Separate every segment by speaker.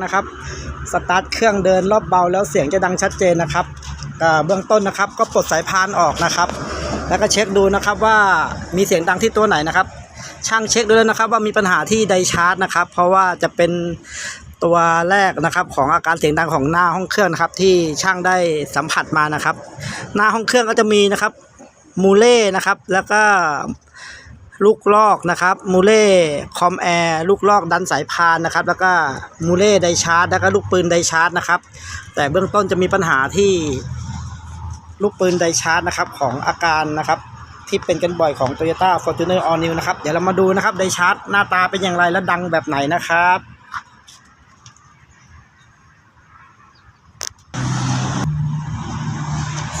Speaker 1: นะครับสตาร์ทเครื่องเดินรอบเบาแล้วเสียงจะดังชัดเจนนะครับเบื้องต้นนะครับก็ปลดสายพานออกนะครับ แล้วก็เช็คดูนะครับว่ามีเสียงดังที่ตัวไหนนะครับ ช่างเช็คดูแล้วนะครับว่ามีปัญหาที่ไดชาร์จนะครับ เพราะว่าจะเป็นตัวแรกนะครับของอาการเสียงดังของหน้าห้องเครื่องนะครับที่ช่างได้สัมผัสมานะครับ หน้าห้องเครื่องก็จะมีนะครับมูเล่นะครับ แล้วก็ ลูกลอกนะครับมูเล่คอมแอร์ลูกลอกดันสายพานนะครับ แล้วก็มูเล่ไดชาร์จแล้วก็ลูกปืนไดชาร์จนะครับ แต่เบื้องต้นจะมีปัญหาที่ลูกปืนไดชาร์จนะครับของอาการนะครับที่เป็นกันบ่อยของ Toyota Fortuner All New นะครับ เดี๋ยวเรามาดูนะครับไดชาร์จหน้าตาเป็นอย่างไรและดังแบบไหนนะครับ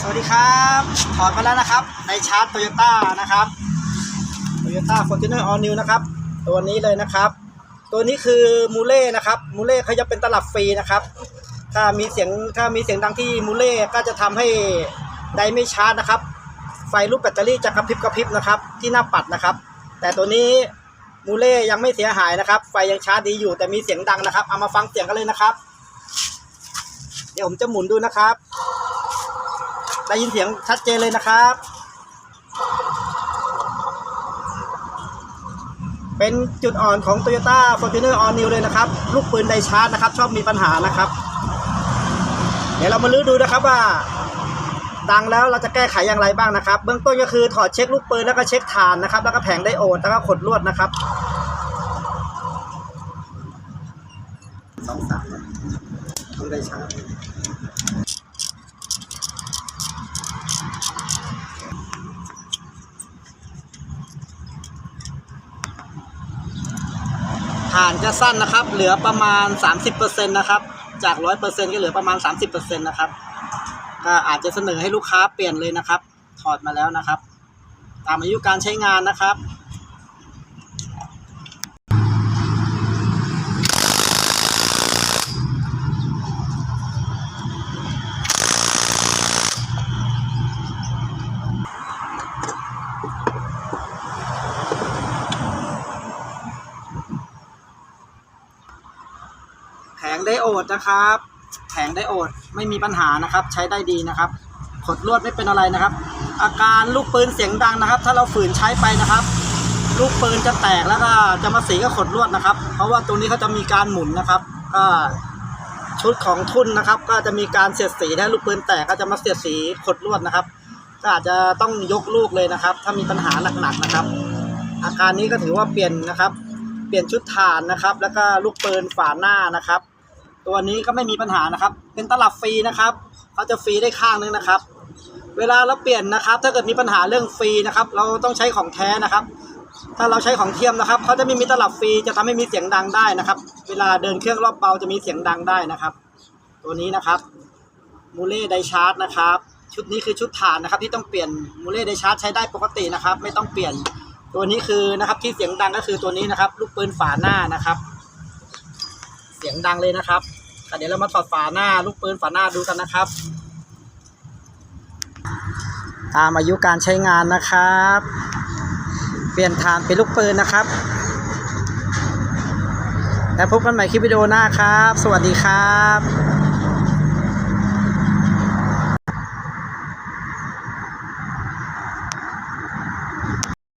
Speaker 1: สวัสดีครับ ถอดมาแล้วนะครับไดชาร์จโตโยต้านะครับ โตโยต้าฟอร์จูเนอร์ออนิวนะครับ ตัวนี้เลยนะครับ ตัวนี้คือมูเล่นะครับ มูเล่เขาจะเป็นตลับฟรีนะครับ ถ้ามีเสียงถ้ามีเสียงดังที่มูเล่ก็จะทำให้ไดไม่ชาร์จนะครับ ไฟรูปแบตเตอรี่จะกระพริบกระพริบนะครับ ที่หน้าปัดนะครับ แต่ตัวนี้มูเล่ยังไม่เสียหายนะครับ ไฟยังชาร์จดีอยู่แต่มีเสียงดังนะครับ เอามาฟังเสียงกันเลยนะครับ เดี๋ยวผมจะหมุนดูนะครับ ได้ยินเสียงชัดเจนเลยนะครับ เป็นจุดอ่อนของ Toyota Fortuner All New เลยนะครับ ลูกปืนไดชาร์จนะครับ ชอบมีปัญหานะครับ เดี๋ยวเรามาลื้อดูนะครับว่า ดังแล้วเราจะแก้ไขอย่างไรบ้างนะครับ เบื้องต้นก็คือถอดเช็คลูกปืนแล้วก็เช็คฐานนะครับ แล้วก็แผงไดโอดแล้วก็ขดลวดนะครับสองสามต้องไดชาร์จ ฐานจะสั้นนะครับ เหลือประมาณ 30%นะครับ จาก 100%ก็เหลือประมาณ 30%นะครับก็อาจจะเสนอให้ลูกค้าเปลี่ยนเลยนะครับ ถอดมาแล้วนะครับ ตามอายุการใช้งานนะครับ ไดโอดนะครับ แผงไดโอดไม่มีปัญหานะครับ ใช้ได้ดีนะครับ ขดลวดไม่เป็นอะไรนะครับ อาการลูกปืนเสียงดังนะครับ ถ้าเราฝืนใช้ไปนะครับ ลูกปืนจะแตกแล้วก็จะมาสีกับขดลวดนะครับ เพราะว่าตัวนี้เขาจะมีการหมุนนะครับก็ชุดของทุนนะครับ ก็จะมีการเสียดสีถ้าลูกปืนแตกก็จะมาเสียดสีขดลวดนะครับ ก็อาจจะต้องยกลูกเลยนะครับ ถ้ามีปัญหาหนักๆนะครับ อาการนี้ก็ถือว่าเปลี่ยนนะครับ เปลี่ยนชุดฐานนะครับ แล้วก็ลูกปืนฝาหน้านะครับ ตัวนี้ก็ไม่มีปัญหานะครับ เป็นตลับฟรีนะครับเขาจะฟรีได้ข้างนึงนะครับ เวลาเราเปลี่ยนนะครับ ถ้าเกิดมีปัญหาเรื่องฟรีนะครับ เราต้องใช้ของแท้นะครับ ถ้าเราใช้ของเทียมนะครับเขาจะไม่มีตลับฟรีจะทำให้มีเสียงดังได้นะครับ เวลาเดินเครื่องรอบเบาจะมีเสียงดังได้นะครับ ตัวนี้นะครับมูเล่ไดชาร์จนะครับ ชุดนี้คือชุดฐานนะครับ ที่ต้องเปลี่ยนมูเล่ไดชาร์จใช้ได้ปกตินะครับ ไม่ต้องเปลี่ยนตัวนี้คือนะครับที่เสียงดังก็คือตัวนี้นะครับ ลูกปืนฝาหน้านะครับ สียงดังเลยนะครับเดี๋ยวเรามาถอดฝาหน้าลูกปืนฝาหน้าดูกันนะครับ ตามอายุการใช้งานนะครับ เปลี่ยนฐานเป็นลูกปืนนะครับ แล้วพบกันใหม่คลิปวิดีโอหน้าครับ สวัสดีครับ